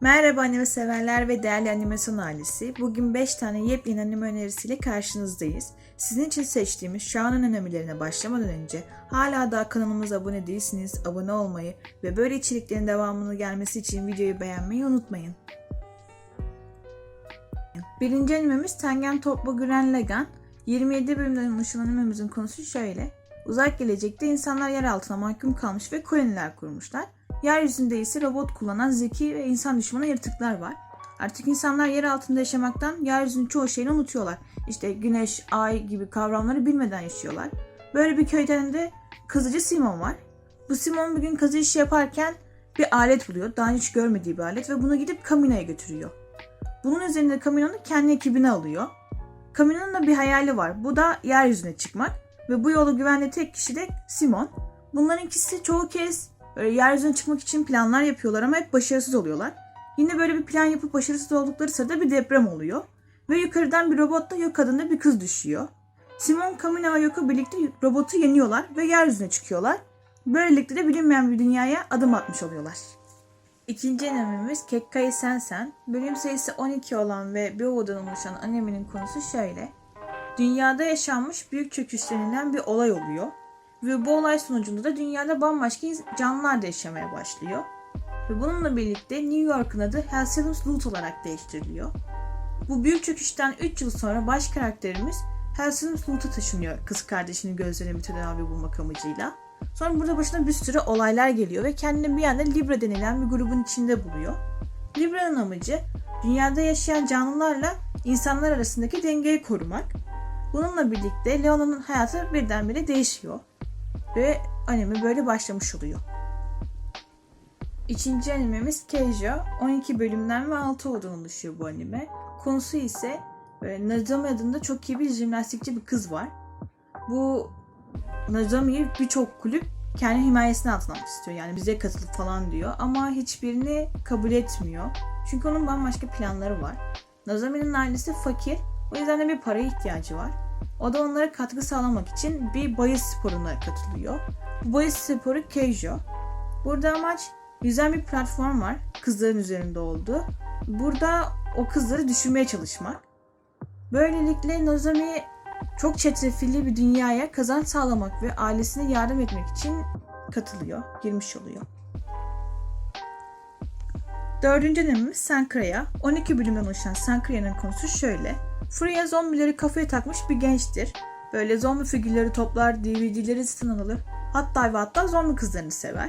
Merhaba anime severler ve değerli animasyon ailesi. Bugün 5 tane yepyeni anime önerisiyle karşınızdayız. Sizin için seçtiğimiz şu an animelerine başlamadan önce hala daha kanalımıza abone değilsiniz, abone olmayı ve böyle içeriklerin devamını gelmesi için videoyu beğenmeyi unutmayın. Birinci animemiz Tengen Toppa Gurren Lagann. 27 bölümden oluşan animemizin konusu şöyle. Uzak gelecekte insanlar yer altına mahkum kalmış ve koloniler kurmuşlar. Yeryüzünde ise robot kullanan zeki ve insan düşmanı yaratıklar var. Artık insanlar yer altında yaşamaktan yeryüzünün çoğu şeyini unutuyorlar. İşte güneş, ay gibi kavramları bilmeden yaşıyorlar. Böyle bir köyden de kazıcı Simon var. Bu Simon bir gün kazı işi yaparken bir alet buluyor. Daha hiç görmediği bir alet ve bunu gidip Kamino'ya götürüyor. Bunun üzerinde Kamino'nu kendi ekibine alıyor. Kamino'nun da bir hayali var. Bu da yeryüzüne çıkmak. Ve bu yolu güvenli tek kişi de Simon. Bunların ikisi çoğu kez böyle yeryüzüne çıkmak için planlar yapıyorlar ama hep başarısız oluyorlar. Yine böyle bir plan yapıp başarısız oldukları sırada bir deprem oluyor. Ve yukarıdan bir robotla yok adında bir kız düşüyor. Simon, Kamino ve Yoko birlikte robotu yeniyorlar ve yeryüzüne çıkıyorlar. Böylelikle de bilinmeyen bir dünyaya adım atmış oluyorlar. İkinci animemiz Kekkai Sensen. Bölüm sayısı 12 olan ve bir ovadan oluşan animenin konusu şöyle. Dünyada yaşanmış büyük çöküş denilen bir olay oluyor. Ve bu olay sonucunda da dünyada bambaşka canlılar da yaşamaya başlıyor. Ve bununla birlikte New York'un adı Halcyon Loot olarak değiştiriliyor. Bu büyük çöküşten 3 yıl sonra baş karakterimiz Halcyon Loot'a taşınıyor kız kardeşinin gözlerine bir tedavi bulmak amacıyla. Sonra burada başına bir sürü olaylar geliyor ve kendini bir anda Libra denilen bir grubun içinde buluyor. Libra'nın amacı dünyada yaşayan canlılarla insanlar arasındaki dengeyi korumak. Bununla birlikte Leona'nın hayatı birdenbire değişiyor. Ve anime böyle başlamış oluyor. İkinci animemiz Keijo. 12 bölümden ve 6 odadan oluşuyor bu anime. Konusu ise böyle Nazami adında çok iyi bir jimnastikçi bir kız var. Bu Nazami'yi birçok kulüp kendi himayesine altına almak istiyor. Yani bize katılıp falan diyor. Ama hiçbirini kabul etmiyor. Çünkü onun bambaşka planları var. Nazami'nin ailesi fakir. O yüzden de bir paraya ihtiyacı var. O da onlara katkı sağlamak için bir bahis sporuna katılıyor. Bu bahis sporu Keijo. Burada amaç güzel bir platform var. Kızların üzerinde olduğu. Burada o kızları düşürmeye çalışmak. Böylelikle Nozami çok çetrefilli bir dünyaya kazanç sağlamak ve ailesine yardım etmek için katılıyor, girmiş oluyor. Dördüncü dönemimiz Sankra'ya. 12 bölümden oluşan Sankra'nın konusu şöyle. Furia zombileri kafaya takmış bir gençtir. Böyle zombi figürleri toplar, DVD'leri satın alır. Hatta ve hatta zombi kızlarını sever.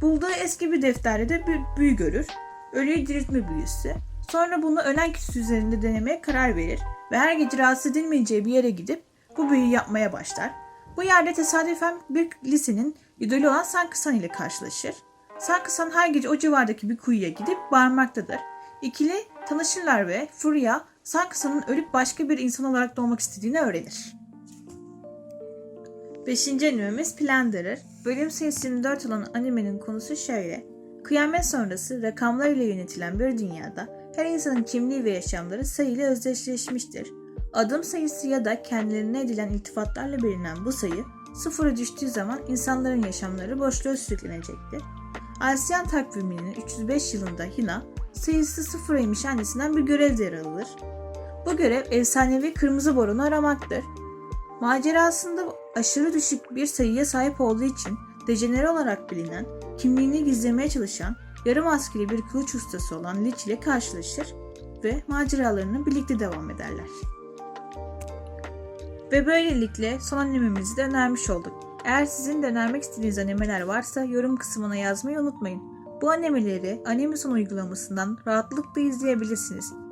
Bulduğu eski bir defterde de bir büyü görür. Ölüyü diriltme büyüsü. Sonra bunu ölen kişi üzerinde denemeye karar verir ve her gece rahatsız edilmeyeceği bir yere gidip bu büyüyü yapmaya başlar. Bu yerde tesadüfen bir lisenin idolü olan Sankusan ile karşılaşır. Sankusan her gece o civardaki bir kuyuya gidip bağırmaktadır. İkili tanışırlar ve Furia Sankusan'ın ölüp başka bir insan olarak doğmak istediğini öğrenir. Beşinci animemiz Planderer. Bölüm sayısı 24 olan animenin konusu şöyle. Kıyamet sonrası rakamlar ile yönetilen bir dünyada her insanın kimliği ve yaşamları sayıyla özdeşleşmiştir. Adım sayısı ya da kendilerine edilen iltifatlarla bilinen bu sayı sıfıra düştüğü zaman insanların yaşamları boşluğa sürüklenecektir. Asyan takviminin 305 yılında Hina sayısı sıfıraymış annesinden bir görev yer alır. Bu görev efsanevi kırmızı borunu aramaktır. Macerasında aşırı düşük bir sayıya sahip olduğu için dejenere olarak bilinen, kimliğini gizlemeye çalışan yarım askeri bir kılıç ustası olan Lich ile karşılaşır ve maceralarını birlikte devam ederler. Ve böylelikle son animemizi de önermiş olduk. Eğer sizin de önermek istediğiniz animeler varsa yorum kısmına yazmayı unutmayın. Bu animeleri Animeson uygulamasından rahatlıkla izleyebilirsiniz.